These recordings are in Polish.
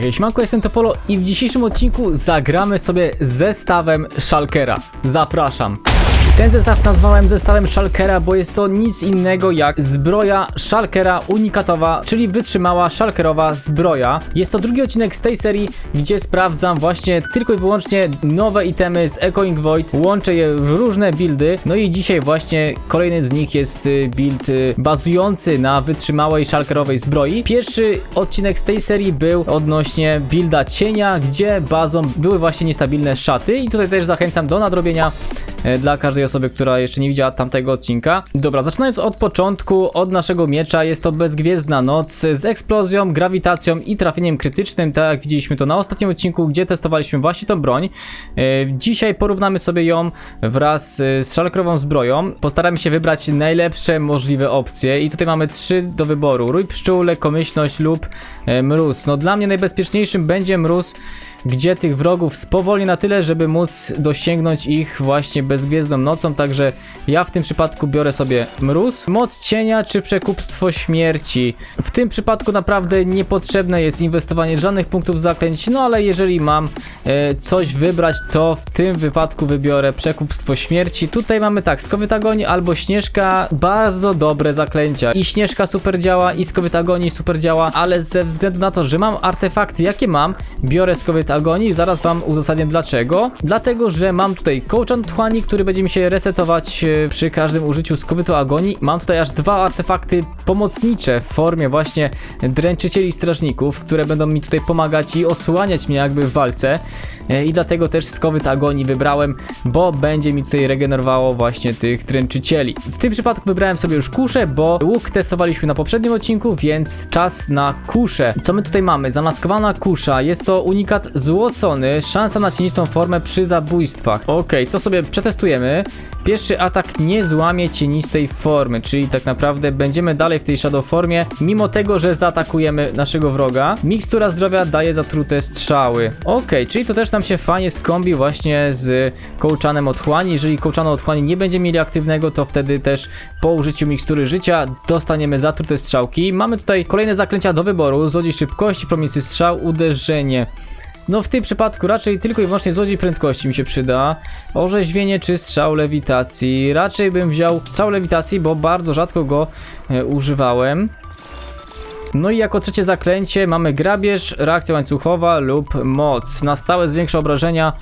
Hej, siemanko, jestem Topolo i w dzisiejszym odcinku zagramy sobie zestawem Shulkera. Zapraszam. Ten zestaw nazwałem zestawem Shulkera, bo jest to nic innego jak zbroja Shulkera unikatowa, czyli wytrzymała Shulkerowa zbroja. Jest to drugi odcinek z tej serii, gdzie sprawdzam właśnie tylko i wyłącznie nowe itemy z Echoing Void, łączę je w różne buildy, no i dzisiaj właśnie kolejnym z nich jest y, build y, bazujący na wytrzymałej Shulkerowej zbroi. Pierwszy odcinek z tej serii był odnośnie builda cienia, gdzie bazą były właśnie niestabilne szaty i tutaj też zachęcam do nadrobienia dla każdej osoby, która jeszcze nie widziała tamtego odcinka. Dobra, zaczynając od początku, od naszego miecza, jest to bezgwiezdna noc z eksplozją, grawitacją i trafieniem krytycznym, tak jak widzieliśmy to na ostatnim odcinku, gdzie testowaliśmy właśnie tą broń. E, Dzisiaj porównamy sobie ją wraz e, z szalkrową zbroją. Postaramy się wybrać najlepsze możliwe opcje i tutaj mamy trzy do wyboru. Rój pszczół, lekkomyślność lub e, mróz. No dla mnie najbezpieczniejszym będzie mróz, gdzie tych wrogów spowolni na tyle, żeby móc dosięgnąć ich właśnie bezgwiezdną nocą, także ja w tym przypadku biorę sobie mróz, moc cienia czy przekupstwo śmierci. W tym przypadku naprawdę niepotrzebne jest inwestowanie żadnych punktów zaklęć, no ale jeżeli mam e, coś wybrać, to w tym wypadku wybiorę przekupstwo śmierci. Tutaj mamy tak, skowyt agonii albo śnieżka, bardzo dobre zaklęcia. I śnieżka super działa, i skowyt agonii super działa, ale ze względu na to, że mam artefakty jakie mam, biorę skowyt agonii, zaraz wam uzasadnię dlaczego. Dlatego, że mam tutaj kołczan tchłani, który będzie mi się resetować e, przy każdym użyciu skowytu agonii. Mam tutaj aż dwa artefakty pomocnicze w formie właśnie dręczycieli strażników, które będą mi tutaj pomagać i osłaniać mnie jakby w walce. E, I dlatego też skowyt agonii wybrałem, bo będzie mi tutaj regenerowało właśnie tych dręczycieli. W tym przypadku wybrałem sobie już kuszę, bo łuk testowaliśmy na poprzednim odcinku, więc czas na kuszę. Co my tutaj mamy? Zamaskowana kusza. Jest to unikat złocony, szansa na cienistą formę przy zabójstwach. Okej, to sobie przetestujemy. Pierwszy atak nie złamie cienistej formy, czyli tak naprawdę będziemy dalej w tej shadow formie, mimo tego, że zaatakujemy naszego wroga. Mikstura zdrowia daje zatrute strzały. Okej, czyli to też nam się fajnie skombi właśnie z kołczanem otchłani. Jeżeli kołczano otchłani nie będzie mieli aktywnego, to wtedy też po użyciu mikstury życia dostaniemy zatrute strzałki. Mamy tutaj kolejne zaklęcia do wyboru. Złodziej szybkości, promienny strzał, uderzenie. No w tym przypadku raczej tylko i wyłącznie złodziej prędkości mi się przyda. Orzeźwienie czy strzał lewitacji. Raczej bym wziął strzał lewitacji, bo bardzo rzadko go e, używałem. No i jako trzecie zaklęcie mamy grabież, reakcja łańcuchowa lub moc. Na stałe zwiększa obrażenia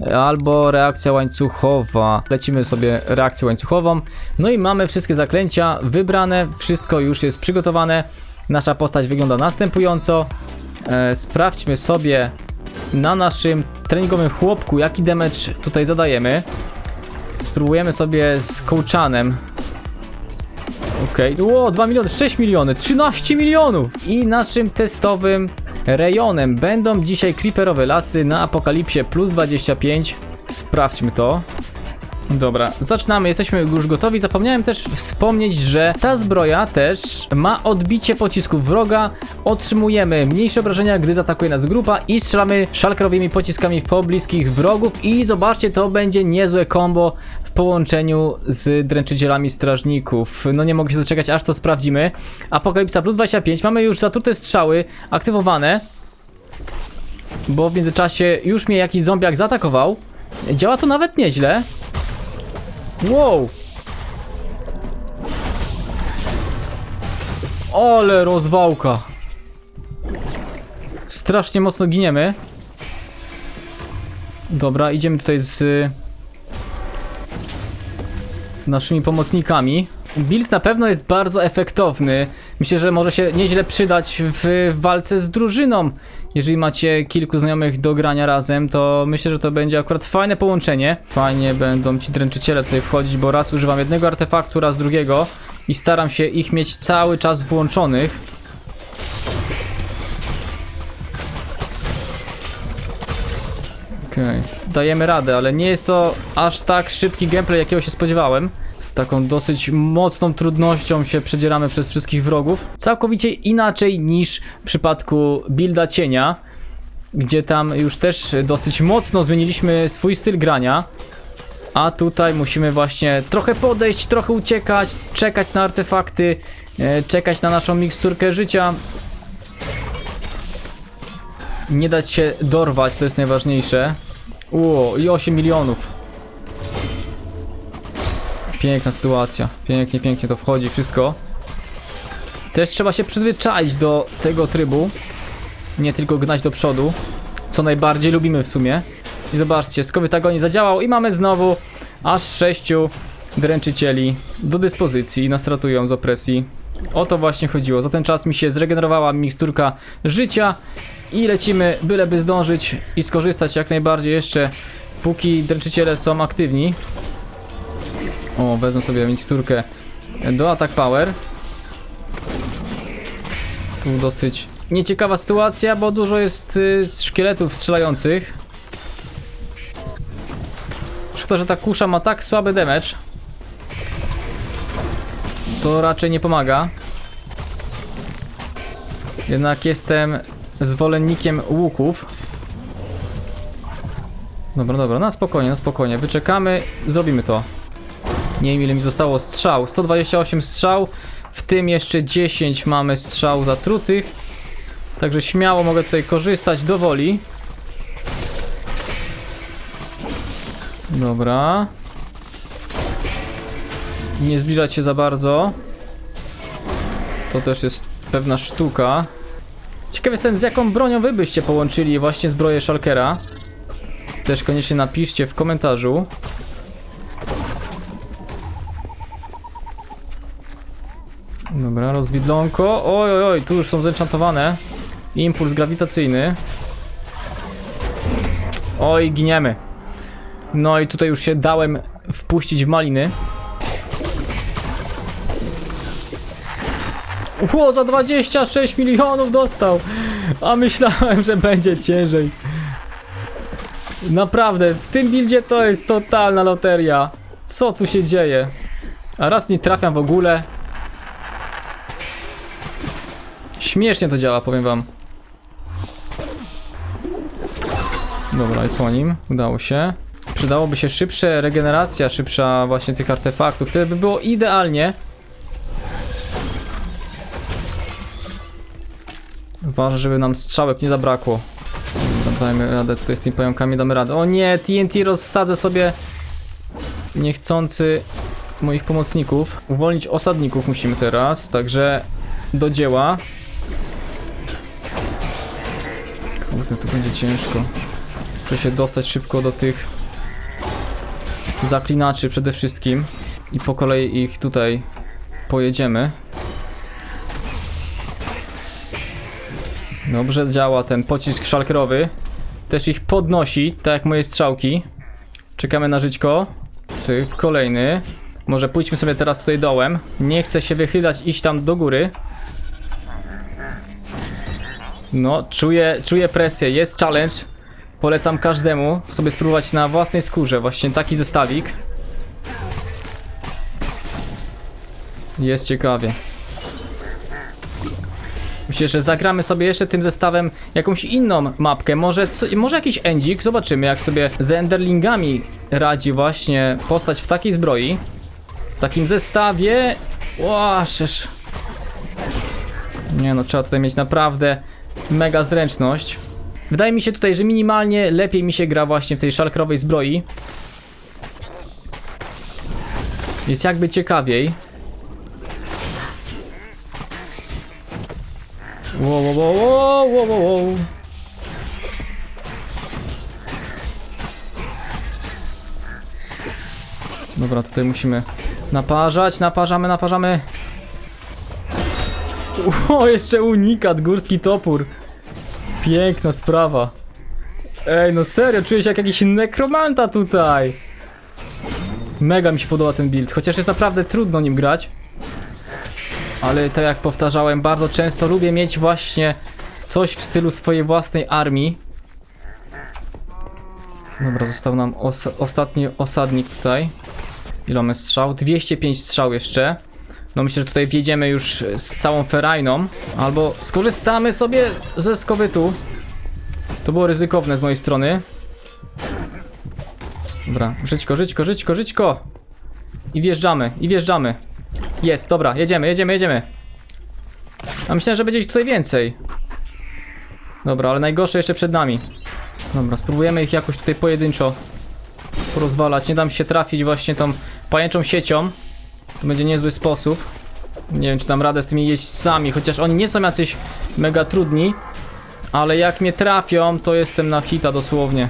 e, albo reakcja łańcuchowa. Lecimy sobie reakcję łańcuchową. No i mamy wszystkie zaklęcia wybrane, wszystko już jest przygotowane. Nasza postać wygląda następująco. E, sprawdźmy sobie na naszym treningowym chłopku, jaki damage tutaj zadajemy. Spróbujemy sobie z kołczanem. Okej, okay. Ło, 2 miliony, 6 miliony, 13 milionów! I naszym testowym rejonem będą dzisiaj creeperowe lasy na apokalipsie plus 25. Sprawdźmy to. Dobra, zaczynamy, jesteśmy już gotowi. Zapomniałem też wspomnieć, że ta zbroja też ma odbicie pocisków wroga. Otrzymujemy mniejsze obrażenia, gdy zaatakuje nas grupa i strzelamy szalkerowymi pociskami w pobliskich wrogów. I zobaczcie, to będzie niezłe combo w połączeniu z dręczycielami strażników. No nie mogę się doczekać, aż to sprawdzimy. Apokalipsa plus 25, mamy już zatrute strzały aktywowane. Bo w międzyczasie już mnie jakiś zombiak zaatakował. Działa to nawet nieźle. Wow! Ale rozwałka! Strasznie mocno giniemy. Dobra, idziemy tutaj z naszymi pomocnikami. Build na pewno jest bardzo efektowny. Myślę, że może się nieźle przydać w walce z drużyną. Jeżeli macie kilku znajomych do grania razem, to myślę, że to będzie akurat fajne połączenie. Fajnie będą ci dręczyciele tutaj wchodzić, bo raz używam jednego artefaktu, raz drugiego i staram się ich mieć cały czas włączonych. Okej, okay. dajemy radę, ale nie jest to aż tak szybki gameplay, jakiego się spodziewałem. Z taką dosyć mocną trudnością się przedzieramy przez wszystkich wrogów. Całkowicie inaczej niż w przypadku builda cienia, gdzie tam już też dosyć mocno zmieniliśmy swój styl grania. A tutaj musimy właśnie trochę podejść, trochę uciekać, czekać na artefakty, e, czekać na naszą miksturkę życia. nie dać się dorwać, to jest najważniejsze. Ło, i 8 milionów. Piękna sytuacja. Pięknie, pięknie to wchodzi wszystko. Też trzeba się przyzwyczaić do tego trybu. Nie tylko gnać do przodu. Co najbardziej lubimy w sumie. I zobaczcie, skowyt agonii zadziałał i mamy znowu aż sześciu dręczycieli do dyspozycji. Nastratują z opresji. O to właśnie chodziło. Za ten czas mi się zregenerowała miksturka życia i lecimy, byleby zdążyć i skorzystać jak najbardziej jeszcze, póki dręczyciele są aktywni. O, wezmę sobie miksturkę do Attack Power. Tu dosyć nieciekawa sytuacja, bo dużo jest y, szkieletów strzelających. Szkoda, że ta kusza ma tak słaby damage. To raczej nie pomaga. Jednak jestem zwolennikiem łuków. Dobra, dobra, na spokojnie, na spokojnie. Wyczekamy, zrobimy to. Nie wiem ile mi zostało strzał. 128 strzał, w tym jeszcze 10 mamy strzał zatrutych. Także śmiało mogę tutaj korzystać do woli. Dobra. Nie zbliżać się za bardzo. To też jest pewna sztuka. Ciekaw jestem z jaką bronią wy byście połączyli właśnie zbroję Shulkera. Też koniecznie napiszcie w komentarzu. Dobra, rozwidlonko. Oj, oj, oj, tu już są zenchantowane. Impuls grawitacyjny. Oj, giniemy. No i tutaj już się dałem wpuścić w maliny. Ło, za 26 milionów dostał! A myślałem, że będzie ciężej. Naprawdę, w tym buildzie to jest totalna loteria. Co tu się dzieje? A raz nie trafiam w ogóle. Śmiesznie to działa, powiem wam. Dobra, i po nim udało się. Przydałoby się szybsza regeneracja, szybsza właśnie tych artefaktów. Wtedy by było idealnie. Ważne, żeby nam strzałek nie zabrakło. Dajmy radę tutaj z tymi pająkami, damy radę. O nie, TNT rozsadzę sobie niechcący moich pomocników. Uwolnić osadników musimy teraz, także do dzieła. Tu będzie ciężko. Muszę się dostać szybko do tych zaklinaczy przede wszystkim i po kolei ich tutaj pojedziemy. Dobrze działa ten pocisk szalkerowy. Też ich podnosi, tak jak moje strzałki. Czekamy na żyćko. Cyk, kolejny. Może pójdźmy sobie teraz tutaj dołem. Nie chcę się wychylać, iść tam do góry. No, czuję, czuję presję. Jest challenge. Polecam każdemu sobie spróbować na własnej skórze właśnie taki zestawik. Jest ciekawie. Myślę, że zagramy sobie jeszcze tym zestawem jakąś inną mapkę. Może, co, może jakiś endzik. Zobaczymy, jak sobie z Enderlingami radzi właśnie postać w takiej zbroi. W takim zestawie. Łaszesz. Nie no, trzeba tutaj mieć naprawdę mega zręczność. Wydaje mi się tutaj, że minimalnie lepiej mi się gra właśnie w tej szalkrowej zbroi. Jest jakby ciekawiej. Wow, wow, wow, wow, wow, wow. Dobra, tutaj musimy naparzać, naparzamy, naparzamy. O, jeszcze unikat, górski topór. Piękna sprawa. Ej, no serio, czuję się jak jakiś nekromanta tutaj. Mega mi się podoba ten build, chociaż jest naprawdę trudno nim grać. Ale tak jak powtarzałem, bardzo często lubię mieć właśnie coś w stylu swojej własnej armii. Dobra, został nam os ostatni osadnik tutaj. Ile mamy strzał? 205 strzał jeszcze. No myślę, że tutaj wjedziemy już z całą ferajną. Albo skorzystamy sobie ze skowytu. To było ryzykowne z mojej strony. Dobra, żyćko, żyćko, żyćko, żyćko. I wjeżdżamy, i wjeżdżamy. Jest, dobra, jedziemy, jedziemy, jedziemy. A myślałem, że będzie ich tutaj więcej. Dobra, ale najgorsze jeszcze przed nami. Dobra, spróbujemy ich jakoś tutaj pojedynczo porozwalać. Nie dam się trafić właśnie tą pajęczą siecią. To będzie niezły sposób. Nie wiem, czy dam radę z tymi jeźdźcami, chociaż oni nie są jacyś mega trudni. Ale jak mnie trafią, to jestem na hita dosłownie.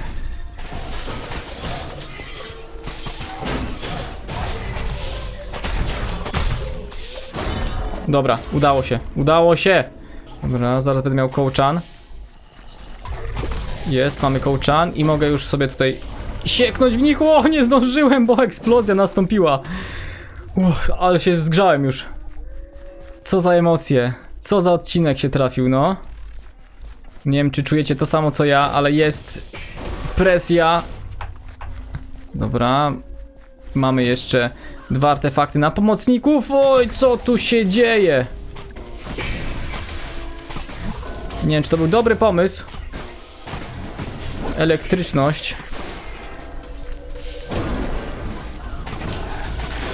Dobra, udało się. Udało się! Dobra, zaraz będę miał kołczan. Jest, mamy kołczan i mogę już sobie tutaj sieknąć w nich. O, nie zdążyłem, bo eksplozja nastąpiła. Uch, ale się zgrzałem już. Co za emocje. Co za odcinek się trafił, no. Nie wiem, czy czujecie to samo co ja, ale jest presja. Dobra. Mamy jeszcze dwa artefakty na pomocników. Oj, co tu się dzieje? Nie wiem, czy to był dobry pomysł. Elektryczność.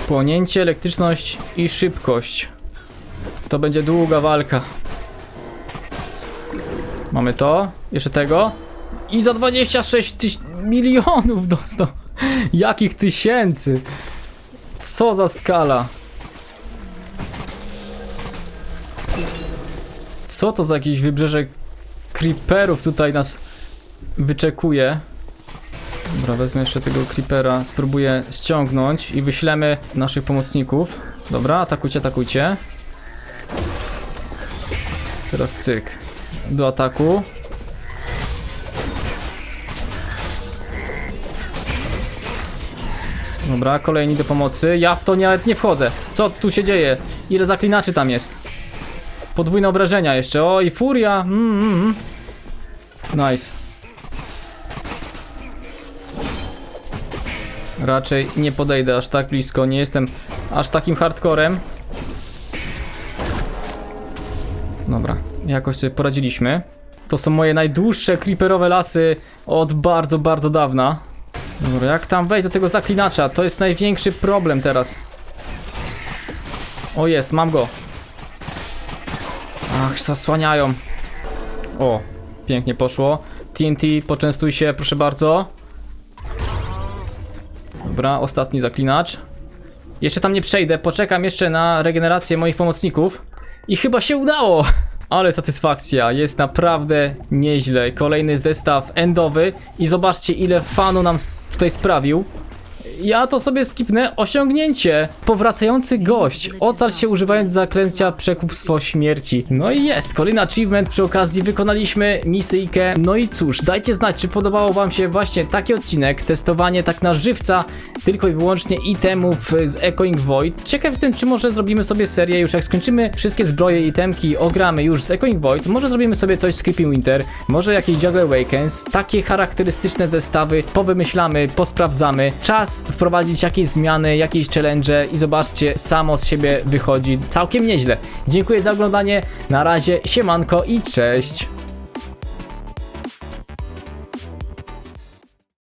Płonięcie, elektryczność i szybkość. To będzie długa walka. Mamy to, jeszcze tego. I za 26 tyś milionów dostał. Jakich tysięcy? Co za skala? Co to za jakieś wybrzeże creeperów tutaj nas wyczekuje? Dobra, wezmę jeszcze tego creepera, spróbuję ściągnąć i wyślemy naszych pomocników. Dobra, atakujcie, atakujcie. Teraz cyk. Do ataku. Dobra, kolejni do pomocy. Ja w to nawet nie wchodzę. Co tu się dzieje? Ile zaklinaczy tam jest? Podwójne obrażenia jeszcze. O, i furia. Mm, mm, mm. Nice. Raczej nie podejdę aż tak blisko. Nie jestem aż takim hardcorem. Dobra, jakoś sobie poradziliśmy. To są moje najdłuższe creeperowe lasy od bardzo, bardzo dawna. Dobra, jak tam wejść do tego zaklinacza? To jest największy problem teraz. O jest, mam go. Ach, zasłaniają. O, pięknie poszło. TNT, poczęstuj się, proszę bardzo. Dobra, ostatni zaklinacz. Jeszcze tam nie przejdę, poczekam jeszcze na regenerację moich pomocników. I chyba się udało! Ale satysfakcja, jest naprawdę nieźle. Kolejny zestaw endowy i zobaczcie ile fanu nam tutaj sprawił. Ja to sobie skipnę. Osiągnięcie. Powracający gość. Ocal się używając zaklęcia przekupstwo śmierci. No i jest. Kolejny achievement przy okazji wykonaliśmy misyjkę. No i cóż, dajcie znać, czy podobało wam się właśnie taki odcinek. Testowanie tak na żywca, tylko i wyłącznie itemów z Echoing Void. Ciekaw jestem, czy może zrobimy sobie serię już jak skończymy wszystkie zbroje i itemki, ogramy już z Echoing Void. Może zrobimy sobie coś z Creeping Winter, może jakieś Juggler Awakens. Takie charakterystyczne zestawy powymyślamy, posprawdzamy. Wprowadzić jakieś zmiany, jakieś challenge i zobaczcie, samo z siebie wychodzi całkiem nieźle. Dziękuję za oglądanie, na razie, siemanko i cześć!